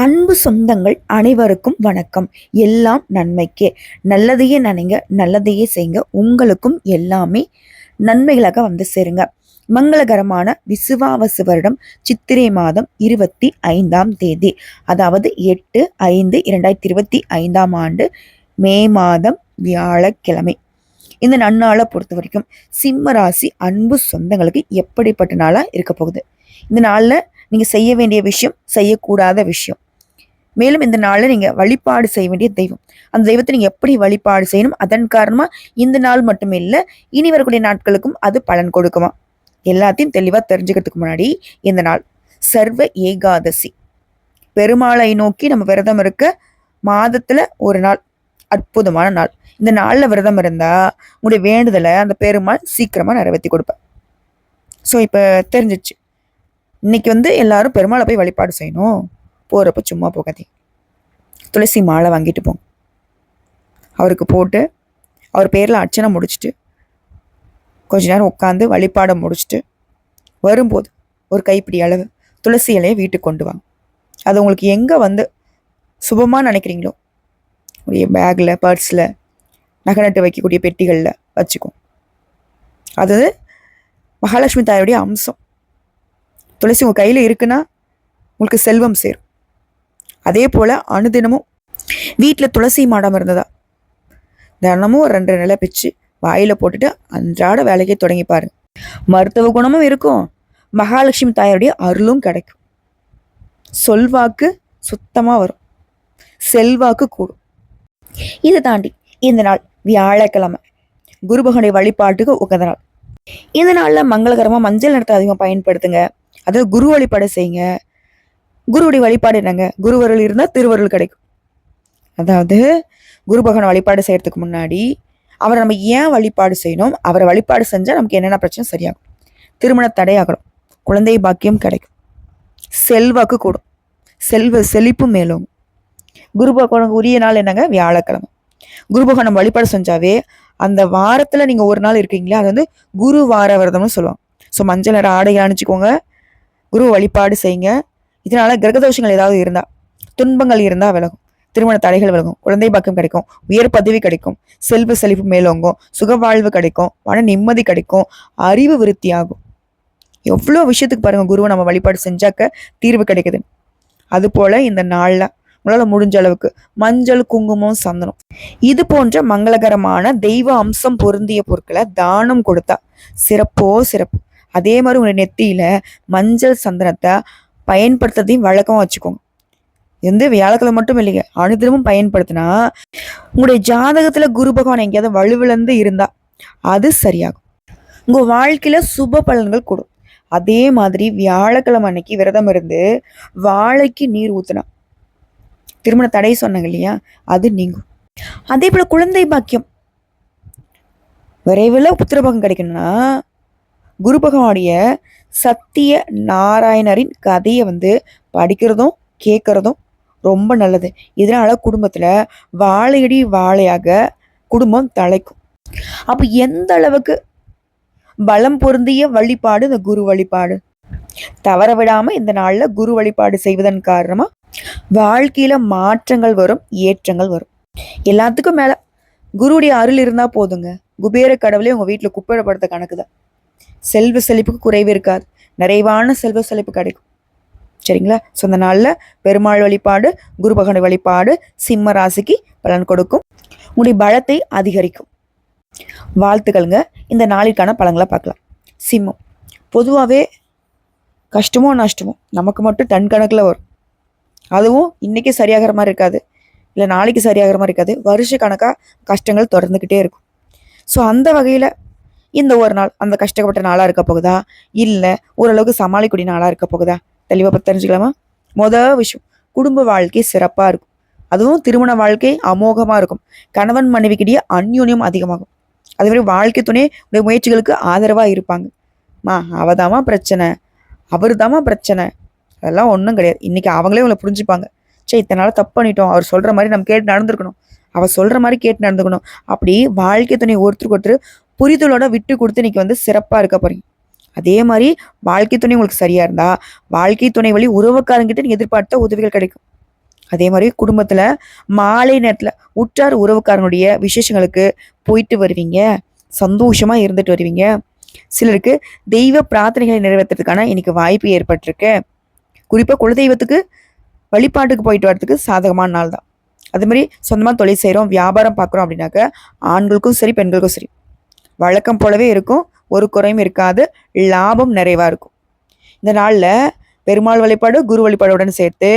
அன்பு சொந்தங்கள் அனைவருக்கும் வணக்கம். எல்லாம் நன்மைக்கே. நல்லதையே நினைங்க நல்லதையே செய்யுங்க. உங்களுக்கும் எல்லாமே நன்மைகளாக வந்து சேருங்க. மங்களகரமான விசுவாவசு வருடம் சித்திரை மாதம் இருபத்தி ஐந்தாம் தேதி. அதாவது எட்டு ஐந்து இரண்டாயிரத்தி இருபத்தி ஐந்தாம் ஆண்டு மே மாதம் வியாழக்கிழமை. இந்த நன்னாளை பொறுத்த வரைக்கும் சிம்ம ராசி அன்பு சொந்தங்களுக்கு எப்படிப்பட்ட நாளாக இருக்க போகுது? இந்த நாளில் நீங்கள் செய்ய வேண்டிய விஷயம் செய்யக்கூடாத விஷயம். மேலும் இந்த நாளில் நீங்கள் வழிபாடு செய்ய வேண்டிய தெய்வம். அந்த தெய்வத்தை நீங்கள் எப்படி வழிபாடு செய்யணும்? அதன் காரணமாக இந்த நாள் மட்டும் இல்லை இனி வரக்கூடிய நாட்களுக்கும் அது பலன் கொடுக்குமா? எல்லாத்தையும் தெளிவாக தெரிஞ்சுக்கிறதுக்கு முன்னாடி இந்த நாள். சர்வ ஏகாதசி. பெருமாளை நோக்கி நம்ம விரதம் இருக்க மாதத்தில் ஒரு நாள். அற்புதமான நாள். இந்த நாளில் விரதம் இருந்தால் உங்களுடைய வேண்டுதலை அந்த பெருமாள் சீக்கிரமாக நிறைவேற்றி கொடுப்பேன் ஸோ இப்போ தெரிஞ்சிச்சு. இன்னைக்கு வந்து எல்லாரும் பெருமாளை போய் வழிபாடு செய்யணும். போகிறப்ப சும்மா போகாதீங்க. துளசி மாலை வாங்கிட்டு போங்க அவருக்கு போட்டு அவர் பேரில் அர்ச்சனை முடிச்சுட்டு கொஞ்ச நேரம் உட்காந்து வழிபாடை முடிச்சுட்டு வரும்போது ஒரு கைப்பிடி அளவு துளசி இலையை வீட்டுக்கு கொண்டு வாங்க. அது உங்களுக்கு எங்கே வந்து சுபமாக நினைக்கிறீங்களோ உடைய பேக்கில் பர்ஸில் நகை நட்டு வைக்கக்கூடிய பெட்டிகளில் வச்சுக்கும் அது மகாலட்சுமி தாயோடைய அம்சம். துளசி உங்கள் கையில் இருக்குன்னா உங்களுக்கு செல்வம் சேரும். அதே போல் அனுதினமும் வீட்டில் துளசி மாடம் இருந்ததா? தினமும் ஒரு ரெண்டு நிலை பிச்சு வாயில் போட்டுட்டு அன்றாட வேலைக்கே தொடங்கி பாருங்க மருத்துவ குணமும் இருக்கும். மகாலட்சுமி தாயாருடைய அருளும் கிடைக்கும். சொல்வாக்கு சுத்தமாக வரும். செல்வாக்கு கூடும். இதை தாண்டி இந்த நாள் வியாழக்கிழமை. குருபகனுடைய வழிபாட்டுக்கு உகந்த நாள். இந்த நாளில் மங்களகரமாக மஞ்சள் நிறத்தை அதிகமாக பயன்படுத்துங்க. அதாவது குரு வழிபாடு செய்யுங்க. குருவுடைய வழிபாடு என்னங்க? குருவருள் இருந்தால் திருவருள் கிடைக்கும். அதாவது குரு பகவான் வழிபாடு செய்யறதுக்கு முன்னாடி அவரை நம்ம ஏன் வழிபாடு செய்யணும்? அவரை வழிபாடு செஞ்சால் நமக்கு என்னென்ன பிரச்சனை சரியாகும்? திருமண தடையாகணும் குழந்தை பாக்கியம் கிடைக்கும். செல்வாக்கு கூடும். செல்வ செழிப்பு மேலும் குரு பகவானுக்கு உரிய நாள் என்னங்க? வியாழக்கிழமை. குரு பகவான் நம்ம வழிபாடு செஞ்சாவே அந்த வாரத்தில் நீங்கள் ஒரு நாள் இருக்கீங்களா அது வந்து குரு வார விரதம்னு சொல்லுவாங்க. ஸோ மஞ்சள் நிற ஆடை அணிச்சிக்கோங்க குரு வழிபாடு செய்யுங்க. இதனால கிரகதோஷங்கள் ஏதாவது இருந்தா துன்பங்கள் இருந்தா விலகும். திருமண தடைகள் விலகும். குழந்தை பக்கம் கிடைக்கும். உயர் பதவி கிடைக்கும். செல்வ செழிப்பு மேலோங்கும். சுகவாழ்வு கிடைக்கும். மன நிம்மதி கிடைக்கும். அறிவு விருத்தியாகும். எவ்வளோ விஷயத்துக்கு பாருங்க குருவை நம்ம வழிபாடு செஞ்சாக்க தீர்வு கிடைக்குது. அது போல இந்த நாள்ல உங்களால் முடிஞ்ச அளவுக்கு மஞ்சள் குங்குமம் சந்தனம். இது போன்ற மங்களகரமான தெய்வ அம்சம் பொருந்திய பொருட்களை தானம் கொடுத்தா சிறப்போ சிறப்பு. அதே மாதிரி உங்களுடைய நெத்தியில மஞ்சள் சந்தனத்தை பயன்படுத்துறதையும் வழக்கமாக வச்சுக்கோங்க. எந்த வியாழக்கிழமை மட்டும் இல்லைங்க. அனுதினமும் பயன்படுத்தினா உங்களுடைய ஜாதகத்துல குரு பகவான் எங்கேயாவது வலுவிழந்து இருந்தா அது சரியாகும். உங்க வாழ்க்கையில சுப பலன்கள் கூடும். அதே மாதிரி வியாழக்கிழமை அன்னைக்கு விரதம் இருந்து வாழைக்கு நீர் ஊத்துனா திருமண தடை சொன்னாங்க இல்லையா அது நீங்கும். அதே போல குழந்தை பாக்கியம். விரைவில் புத்திரபாகம் கிடைக்கணும்னா குரு பகவானுடைய சத்திய நாராயணரின் கதையை வந்து படிக்கிறதும் கேட்கறதும் ரொம்ப நல்லது. இதனால குடும்பத்துல வாழையடி வாழையாக குடும்பம் தலைக்கும். அப்ப எந்த அளவுக்கு பலம் பொருந்திய வழிபாடு இந்த குரு வழிபாடு? தவற விடாம இந்த நாள்ல குரு வழிபாடு செய்வதன் காரணமா வாழ்க்கையில மாற்றங்கள் வரும் ஏற்றங்கள் வரும். எல்லாத்துக்கும் மேல குருவுடைய அருள் இருந்தா போதுங்க. குபேர கடவுளே உங்க வீட்டுல குப்பைப்படுத்த கணக்குதான். செல்வ செழிப்புக்கு குறைவு இருக்காது. நிறைவான செல்வ செழிப்பு கிடைக்கும். சரிங்களா? ஸோ அந்த நாளில் பெருமாள் வழிபாடு குரு பகவான் வழிபாடு சிம்ம ராசிக்கு பலன் கொடுக்கும். உங்களுடைய பலத்தை அதிகரிக்கும். வாழ்த்துக்கள்ங்க. இந்த நாளிற்கான பலன்களை பார்க்கலாம். சிம்மம். பொதுவாகவே கஷ்டமோ நஷ்டமோ நமக்கு மட்டும் டன் கணக்கில் வரும். அதுவும் இன்னைக்கு சரியாகிற மாதிரி இருக்காது. இல்லை நாளைக்கு சரியாகிற மாதிரி இருக்காது. வருஷ கணக்காக கஷ்டங்கள் தொடர்ந்துக்கிட்டே இருக்கும். ஸோ அந்த வகையில் இந்த ஒரு நாள் அந்த கஷ்டப்பட்ட நாளாக இருக்க போகுதா? இல்லை ஓரளவுக்கு சமாளிக்கூடிய நாளாக இருக்க போகுதா? தெளிவாக பற்றி தெரிஞ்சுக்கலாமா? மொதல் விஷயம் குடும்ப வாழ்க்கை சிறப்பாக இருக்கும். அதுவும் திருமண வாழ்க்கை அமோகமாக இருக்கும். கணவன் மனைவிக்கிடையே அந்யூன்யம் அதிகமாகும். அதே மாதிரி வாழ்க்கை துணை உடைய முயற்சிகளுக்கு ஆதரவாக இருப்பாங்க. மா அவதாம்மா பிரச்சனை. அவர் தாமா பிரச்சனை. அதெல்லாம் ஒன்றும் கிடையாது. இன்னைக்கு அவங்களே உங்களை புரிஞ்சுப்பாங்க. சே இத்தனை நாள் தப்பு பண்ணிட்டோம். அவர் சொல்கிற மாதிரி நம்ம கேட்டு நடந்துருக்கணும். அவர் சொல்கிற மாதிரி கேட்டு நடந்துக்கணும். அப்படி வாழ்க்கை துணை ஒருத்தருக்கு ஒருத்தர் புரிதலோட விட்டு கொடுத்து இன்னைக்கு வந்து சிறப்பாக இருக்க போறீங்க. அதே மாதிரி வாழ்க்கை துணை உங்களுக்கு சரியா இருந்தா வாழ்க்கை துணை வழி உறவுக்காரங்கிட்ட நீங்க எதிர்பார்த்த உதவிகள் கிடைக்கும். அதே மாதிரி குடும்பத்தில் மாலை நேரத்தில் உற்றார் உறவுக்காரனுடைய விசேஷங்களுக்கு போயிட்டு வருவீங்க. சந்தோஷமாக இருந்துட்டு வருவீங்க. சிலருக்கு தெய்வ பிரார்த்தனைகளை நிறைவேற்றுறதுக்கான இன்னைக்கு வாய்ப்பு ஏற்பட்டிருக்கு. குறிப்பாக குலதெய்வத்துக்கு வழிபாட்டுக்கு போயிட்டு வரதுக்கு சாதகமான நாள் தான். அதே மாதிரி சொந்தமாக தொழில் செய்கிறோம் வியாபாரம் பார்க்குறோம் அப்படின்னாக்க ஆண்களுக்கும் சரி பெண்களுக்கும் சரி. வழக்கம் போலவே இருக்கும். ஒரு குறையும் இருக்காது. லாபம் நிறைவாக இருக்கும். இந்த நாளில் பெருமாள் வழிபாடு குரு வழிபாடுடன் சேர்த்து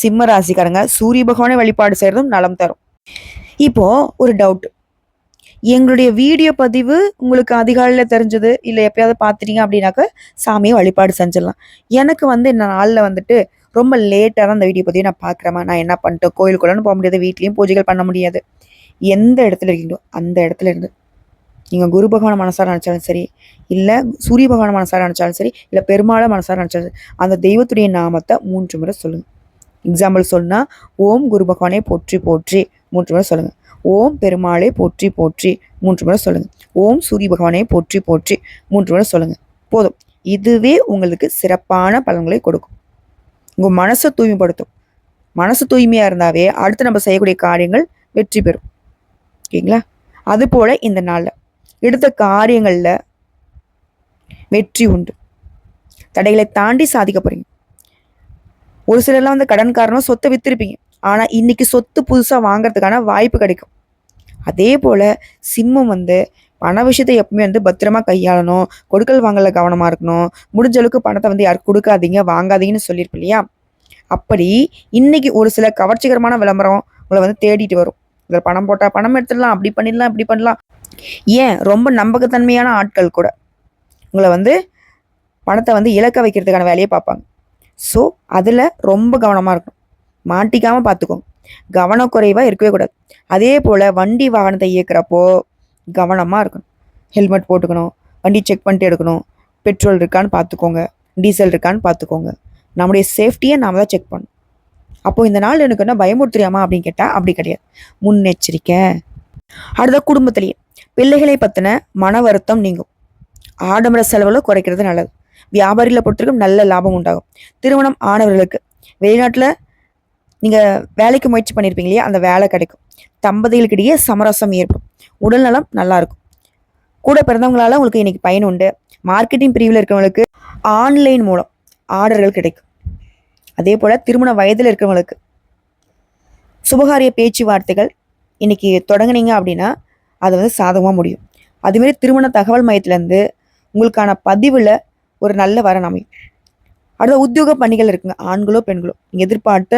சிம்ம ராசிக்காரங்க சூரிய பகவானை வழிபாடு செய்கிறதும் நலம் தரும். இப்போ ஒரு டவுட் எங்களுடைய வீடியோ பதிவு உங்களுக்கு அதிகாலையில் தெரிஞ்சது? இல்லை எப்பயாவது பார்த்துட்டீங்க அப்படின்னாக்க சாமியை வழிபாடு செஞ்சிடலாம். எனக்கு வந்து இந்த நாளில் வந்துட்டு ரொம்ப லேட்டாக தான் அந்த வீடியோ பதிவு நான் பார்க்குறேமா நான் என்ன பண்ணிட்டேன்? கோயிலுக்குள்ளன்னு போக முடியாது. வீட்லேயும் பூஜைகள் பண்ண முடியாது. எந்த இடத்துல இருக்கீங்களோ அந்த இடத்துல இருந்து நீங்கள் குரு பகவான் மனசார நினச்சாலும் சரி இல்லை சூரிய பகவான் மனசார நினச்சாலும் சரி இல்லை பெருமாளை மனசார நினச்சாலும் சரி அந்த தெய்வத்துடைய நாமத்தை மூன்று முறை சொல்லுங்கள் எக்ஸாம்பிள் சொன்னால் ஓம் குரு பகவானே போற்றி போற்றி மூன்று முறை சொல்லுங்கள் ஓம் பெருமாளே போற்றி போற்றி மூன்று முறை சொல்லுங்கள் ஓம் சூரிய பகவானே போற்றி போற்றி மூன்று முறை சொல்லுங்கள் போதும். இதுவே உங்களுக்கு சிறப்பான பலன்களை கொடுக்கும். உங்கள் மனசை தூய்மைப்படுத்தும். மனசு தூய்மையாக இருந்தாவே அடுத்து நம்ம செய்யக்கூடிய காரியங்கள் வெற்றி பெறும். ஓகேங்களா? அதுபோல் இந்த நாளில். எடுத்த காரியங்களில் வெற்றி உண்டு. தடைகளை தாண்டி சாதிக்க போறீங்க. ஒரு சிலர்லாம் வந்து கடன் காரணம் சொத்தை வித்திருப்பீங்க. ஆனால் இன்னைக்கு சொத்து புதுசாக வாங்குறதுக்கான வாய்ப்பு கிடைக்கும். அதே போல் சிம்மம் வந்து பண விஷயத்தை எப்பவுமே வந்து பத்திரமா கையாளணும். கொடுக்கல் வாங்கல கவனமாக இருக்கணும். முடிஞ்ச அளவுக்கு பணத்தை வந்து யாருக்கு கொடுக்காதீங்க வாங்காதீங்கன்னு சொல்லியிருப்போம் இல்லையா? அப்படி இன்னைக்கு ஒரு சில கவர்ச்சிகரமான விளம்பரம் உங்களை வந்து தேடிட்டு வரும். இதில் பணம் போட்டால் பணம் எடுத்துடலாம் அப்படி பண்ணிடலாம் இப்படி பண்ணலாம். ஏன்? ரொம்ப நம்பகத்தன்மையான ஆட்கள் கூட. உங்களை வந்து பணத்தை வந்து இழக்க வைக்கிறதுக்கான வேலையை பார்ப்பாங்க. ஸோ அதில் ரொம்ப கவனமாக இருக்கணும். மாட்டிக்காமல் பார்த்துக்கோங்க. கவனக்குறைவாக இருக்கவே கூடாது. அதே போல் வண்டி வாகனத்தை இயக்குறப்போ கவனமாக இருக்கணும். ஹெல்மெட் போட்டுக்கணும். வண்டி செக் பண்ணிட்டு எடுக்கணும். பெட்ரோல் இருக்கான்னு பார்த்துக்கோங்க. டீசல் இருக்கான்னு பார்த்துக்கோங்க. நம்முடைய சேஃப்டியை நாம் தான் செக் பண்ணணும். அப்போது இந்த நாள் எனக்கு என்ன பயமுறுத்துறியாமா அப்படின்னு கேட்டால் அப்படி கிடையாது. முன்னெச்சரிக்கை. அடுத்த குடும்பத்துலேயே. பிள்ளைகளை பற்றின மன வருத்தம் நீங்கும். ஆடம்பர செலவுகளை குறைக்கிறது நல்லது. வியாபாரிகளை பொறுத்தவரைக்கும் நல்ல லாபம் உண்டாகும். திருமணம் ஆனவர்களுக்கு வெளிநாட்டில் நீங்கள் வேலைக்கு முயற்சி பண்ணியிருப்பீங்க இல்லையா? அந்த வேலை கிடைக்கும். தம்பதிகளுக்கிடையே சமரசம் ஏற்படும். உடல் நலம் நல்லாயிருக்கும் கூட பிறந்தவங்களால உங்களுக்கு இன்னைக்கு பயன் உண்டு. மார்க்கெட்டிங் பிரிவில் இருக்கிறவங்களுக்கு ஆன்லைன் மூலம் ஆர்டர்கள் கிடைக்கும். அதே போல் திருமண வயதில் இருக்கிறவங்களுக்கு சுபகாரிய பேச்சுவார்த்தைகள் இன்றைக்கி தொடங்குனீங்க அப்படின்னா அது வந்து சாதகமாக முடியும். அதுமாரி திருமண தகவல் மையத்துலேருந்து உங்களுக்கான பதிவில் ஒரு நல்ல வரன் அமையும். அடுத்த உத்தியோக பணிகள் இருக்குங்க. ஆண்களோ பெண்களோ நீங்கள் எதிர்பார்த்த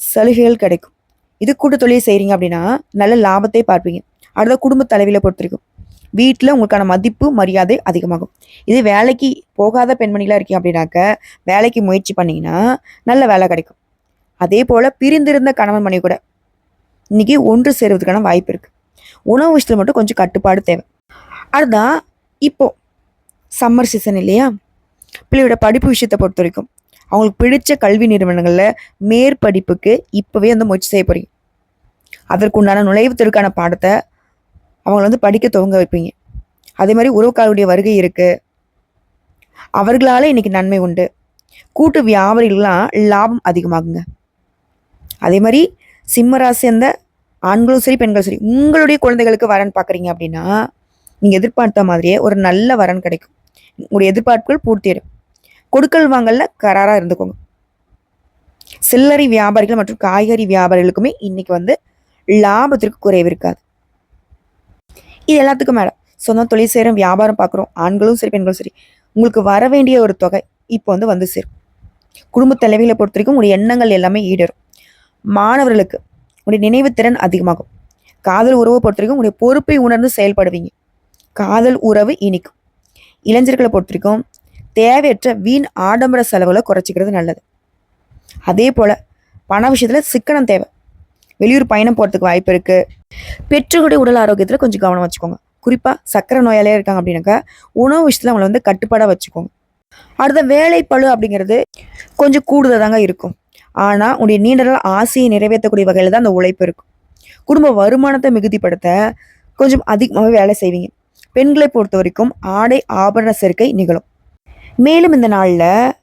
சலுகைகள் கிடைக்கும். இது கூட்டு தொழில் செய்கிறீங்க அப்படின்னா நல்ல லாபத்தை பார்ப்பீங்க. அடுத்த குடும்ப தலைவியில் பொறுத்த வரைக்கும் வீட்டில் உங்களுக்கான மதிப்பு மரியாதை அதிகமாகும். இது வேலைக்கு போகாத பெண்மணிகளாக இருக்கீங்க அப்படின்னாக்க வேலைக்கு முயற்சி பண்ணீங்கன்னா நல்ல வேலை கிடைக்கும். அதே போல் பிரிந்திருந்த கணவன் மணி கூட இன்றைக்கி ஒன்று சேருவதற்கான வாய்ப்பு இருக்குது உணவு விஷயத்தில் மட்டும் கொஞ்சம் கட்டுப்பாடு தேவை. அதுதான் இப்போது சம்மர் சீசன் இல்லையா? பிள்ளையோட படிப்பு விஷயத்தை பொறுத்த வரைக்கும். அவங்களுக்கு பிடித்த கல்வி நிறுவனங்களில் மேற்படிப்புக்கு இப்போவே வந்து முயற்சி செய்ய போகிறீங்க அதற்குண்டான நுழைவுத்திற்கான பாடத்தை அவங்கள வந்து படிக்க துவங்க வைப்பீங்க. அதே மாதிரி உறவுக்காரருடைய வருகை இருக்குது அவர்களால் இன்னைக்கு நன்மை உண்டு. கூட்டு வியாபாரிகள்லாம் லாபம் அதிகமாகுங்க. அதே மாதிரி சிம்மராசி அந்த ஆண்களும் சரி பெண்களும் சரி உங்களுடைய குழந்தைகளுக்கு வரன் பார்க்குறீங்க அப்படின்னா நீங்கள் எதிர்பார்த்த மாதிரியே ஒரு நல்ல வரன் கிடைக்கும். உங்களுடைய எதிர்பார்ப்புகள் பூர்த்தியிடும் கொடுக்கல் வாங்கல கராராக இருந்துக்கோங்க. சில்லறை வியாபாரிகள் மற்றும் காய்கறி வியாபாரிகளுக்குமே இன்னைக்கு வந்து லாபத்திற்கு குறைவு இருக்காது. இது எல்லாத்துக்கும் மேலே சொந்தம் தொழில் செய்கிறோம் வியாபாரம் பார்க்குறோம் ஆண்களும் சரி பெண்களும் சரி உங்களுக்கு வர வேண்டிய ஒரு தொகை இப்போ வந்து வந்து சேரும். குடும்ப தலைவிகளை பொறுத்த வரைக்கும் உங்களுடைய எண்ணங்கள் எல்லாமே ஈடரும் மாணவர்களுக்கு உங்களுடைய நினைவுத்திறன் அதிகமாகும். காதல் உறவை பொறுத்த வரைக்கும் உங்களுடைய பொறுப்பை உணர்ந்து செயல்படுவீங்க. காதல் உறவு இனிக்கும். இளைஞர்களை பொறுத்த வரைக்கும் தேவையற்ற வீண் ஆடம்பர செலவுகளை குறைச்சிக்கிறது நல்லது. அதே போல் பண விஷயத்தில் சிக்கனம் தேவை. வெளியூர் பயணம் போகிறதுக்கு வாய்ப்பு இருக்குது பெற்றோருடைய உடல் ஆரோக்கியத்தில் கொஞ்சம் கவனம் வச்சுக்கோங்க. குறிப்பாக சக்கரை நோயாளியாக இருக்காங்க அப்படின்னாக்கா உணவு விஷயத்தில் அவங்கள வந்து கட்டுப்பாடாக வச்சுக்கோங்க. அடுத்த வேலை பழு அப்படிங்கிறது கொஞ்சம் கூடுதல் தாங்க இருக்கும். ஆனால் உடைய நீண்ட நாள் ஆசையை நிறைவேற்றக்கூடிய வகையில் தான் அந்த உழைப்பு இருக்கும். குடும்ப வருமானத்தை மிகுதிப்படுத்த கொஞ்சம் அதிகமாகவே வேலை செய்வீங்க. பெண்களை பொறுத்த வரைக்கும் ஆடை ஆபரண சேர்க்கை நிகழும். மேலும் இந்த நாளில்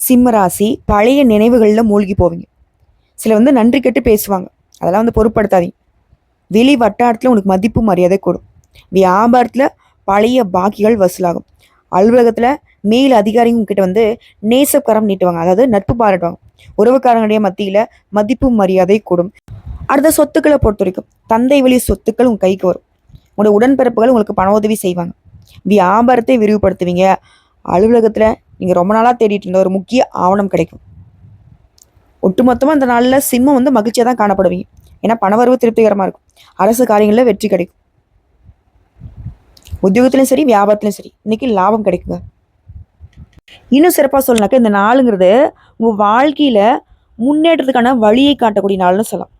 சிம்ம ராசி பழைய நினைவுகளில் மூழ்கி போவீங்க. சில வந்து நன்றி கெட்டு பேசுவாங்க. அதெல்லாம் வந்து பொருட்படுத்தாதீங்க. வெளி வட்டாரத்தில் உனக்கு மதிப்பு மரியாதை கூடும். வியாபாரத்தில் பழைய பாக்கிகள் வசூலாகும். அலுவலகத்தில் மேல் அதிகாரிங்க கிட்ட வந்து நேசக்கரம் நீட்டுவாங்க. அதாவது நட்பு பாராட்டுவாங்க. உறவுக்காரங்களுடைய மத்தியில் மதிப்பு மரியாதை கூடும். அடுத்த சொத்துக்களை பொறுத்த வரைக்கும் தந்தை வழி சொத்துக்கள் உங்கள் கைக்கு வரும். உங்களோட உடன்பிறப்புகள் உங்களுக்கு பண உதவி செய்வாங்க. வியாபாரத்தை விரிவுபடுத்துவீங்க. அலுவலகத்தில் நீங்கள் ரொம்ப நாளாக தேடிட்டு இருந்த ஒரு முக்கிய ஆவணம் கிடைக்கும். ஒட்டுமொத்தமாக இந்த நாளில் சிம்மம் வந்து மகிழ்ச்சியாக தான் காணப்படுவீங்க. ஏன்னா பணவரவு திருப்திகரமாக இருக்கும். அரசு காரியங்களில் வெற்றி கிடைக்கும். உத்தியோகத்திலும் சரி வியாபாரத்திலையும் சரி இன்னைக்கு லாபம் கிடைக்குங்க. இன்னும் சிறப்பாக சொல்லனாக்கா இந்த நாளுங்கிறது உங்கள் வாழ்க்கையில் முன்னேற்றத்துக்கான வழியை காட்டக்கூடிய நாள்னு சொல்லலாம்.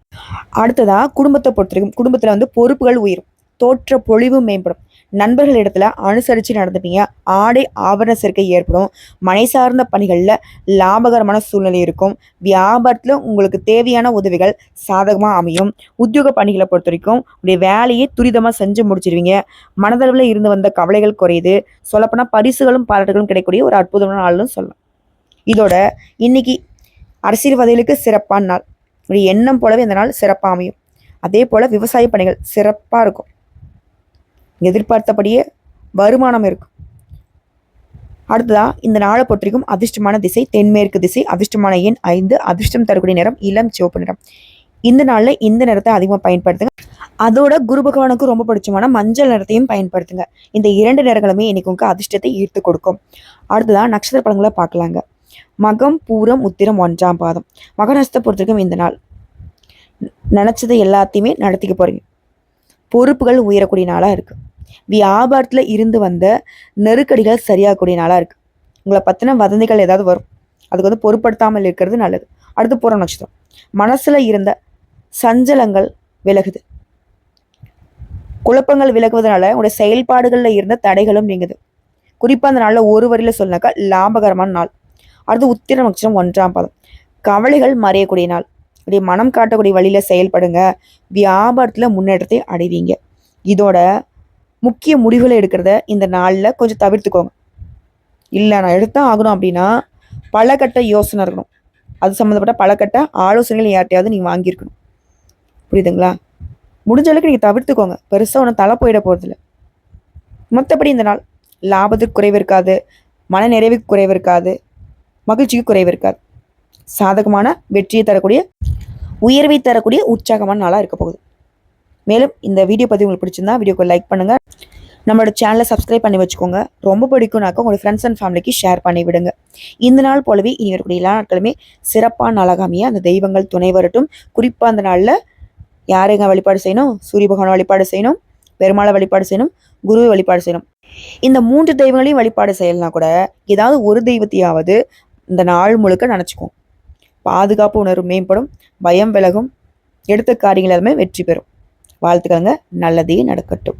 அடுத்ததாக குடும்பத்தை பொறுத்த வரைக்கும் குடும்பத்தில் வந்து பொறுப்புகள் உயரும். தோற்ற பொழிவு மேம்படும். நண்பர்கள் இடத்துல அனுசரித்து நடந்துப்பீங்க. ஆடை ஆபரண சேர்க்கை ஏற்படும். மனை சார்ந்த பணிகளில் லாபகரமான சூழ்நிலை இருக்கும். வியாபாரத்தில் உங்களுக்கு தேவையான உதவிகள் சாதகமாக அமையும். உத்தியோக பணிகளை பொறுத்த வரைக்கும் உடைய வேலையை துரிதமாக செஞ்சு முடிச்சிருவீங்க. மனதளவில் இருந்து வந்த கவலைகள் குறையுது. சொல்லப்போனால் பரிசுகளும் பாராட்டுகளும் கிடைக்கக்கூடிய ஒரு அற்புதமான நாள்னு சொல்லலாம். இதோட இன்னைக்கு அரசியல்வாதிகளுக்கு சிறப்பான நாள். உடைய எண்ணம் போலவே இந்த நாள் சிறப்பாக அமையும். அதே போல் விவசாய பணிகள் சிறப்பாக இருக்கும். எதிர்பார்த்தபடியே வருமானம் இருக்கும். அடுத்ததா இந்த நாளை பொற்றிக்கும் அதிர்ஷ்டமான திசை தென்மேற்கு திசை அதிர்ஷ்டமான எண் ஐந்து அதிர்ஷ்டம் தரக்கூடிய நிறம் இளம் சிவப்பு நிறம். இந்த நாளில் இந்த நிறத்தை அதிகமாக பயன்படுத்துங்க. அதோட குரு பகவானுக்கு ரொம்ப பிடிச்சமான மஞ்சள் நிறத்தையும் பயன்படுத்துங்க. இந்த இரண்டு நிறங்களுமே இன்னைக்கு உங்களுக்கு அதிர்ஷ்டத்தை ஈர்த்து கொடுக்கும். அடுத்ததா நட்சத்திர படங்களை பார்க்கலாங்க. மகம் பூரம் உத்திரம் ஒன்றாம் பாதம். மக நட்சத்திரத்தை பொறுத்திருக்கும் இந்த நாள். நினச்சதை எல்லாத்தையுமே நடத்திக்க போறீங்க. பொறுப்புகள் உயரக்கூடிய நாளாக இருக்குது வியாபாரத்தில் இருந்து வந்த நெருக்கடிகள் சரியாகக்கூடிய நாளாக இருக்குது உங்களை பற்றின வதந்திகள் ஏதாவது வரும். அதுக்கு வந்து பொருட்படுத்தாமல் இருக்கிறது நல்லது. அடுத்து புற நட்சத்திரம். மனசில் இருந்த சஞ்சலங்கள் விலகுது. குழப்பங்கள் விலகுவதனால உங்களுடைய செயல்பாடுகளில் இருந்த தடைகளும் நீங்குது. குறிப்பாக அந்த நாளில் ஒரு வரியில் சொன்னாக்கா லாபகரமான நாள். அடுத்து உத்திர நட்சத்திரம் ஒன்றாம் பாதம். கவலைகள் மறையக்கூடிய நாள். அப்படியே மனம் காட்டக்கூடிய வழியில் செயல்படுங்க. வியாபாரத்தில் முன்னேற்றத்தை அடைவீங்க. இதோட முக்கிய முடிவுகளை எடுக்கிறத இந்த நாளில் கொஞ்சம் தவிர்த்துக்கோங்க. இல்லை நான் எடுத்தான் ஆகணும் அப்படின்னா பல கட்ட யோசனை இருக்கணும். அது சம்மந்தப்பட்ட பல கட்ட ஆலோசனைகள் யார்ட்டையாவது நீங்கள் வாங்கியிருக்கணும். புரியுதுங்களா? முடிஞ்ச அளவுக்கு நீங்கள் தவிர்த்துக்கோங்க. பெருசாக ஒன்றும் தலை போயிட போகிறதில்ல மற்றபடி இந்த நாள் லாபத்துக்கு குறைவு இருக்காது மன நிறைவுக்கு குறைவு இருக்காது மகிழ்ச்சிக்கு குறைவு இருக்காது. சாதகமான வெற்றியை தரக்கூடிய உயர்வை தரக்கூடிய உற்சாகமான நாளாக இருக்க போகுது. மேலும் இந்த வீடியோ பற்றி உங்களுக்கு பிடிச்சிருந்தா வீடியோக்கு லைக் பண்ணுங்கள் நம்மளோட சேனலை சப்ஸ்கிரைப் பண்ணி வச்சுக்கோங்க. ரொம்ப பிடிக்கும்னாக்கா உங்களோட ஃப்ரெண்ட்ஸ் அண்ட் ஃபேமிலிக்கு ஷேர் பண்ணி விடுங்க. இந்த நாள் போலவே இனி வரக்கூடிய எல்லா நாட்களுமே சிறப்பான நாளாக அந்த தெய்வங்கள் துணை வரட்டும். குறிப்பாக அந்த நாளில் யாரைங்க வழிபாடு செய்யணும்? சூரிய பகவான் வழிபாடு செய்யணும். பெருமாளை வழிபாடு செய்யணும். குருவை வழிபாடு செய்யணும். இந்த மூன்று தெய்வங்களையும் வழிபாடு செய்யலாம் கூட ஏதாவது ஒரு தெய்வத்தையாவது இந்த நாள் முழுக்க நினச்சிக்கும். பாதுகாப்பு உணர்வு மேம்படும். பயம் விலகும். எடுத்த காரியங்கள் எல்லாமே வெற்றி பெறும். வாழ்த்துக்கங்க நல்லதே நடக்கட்டும்.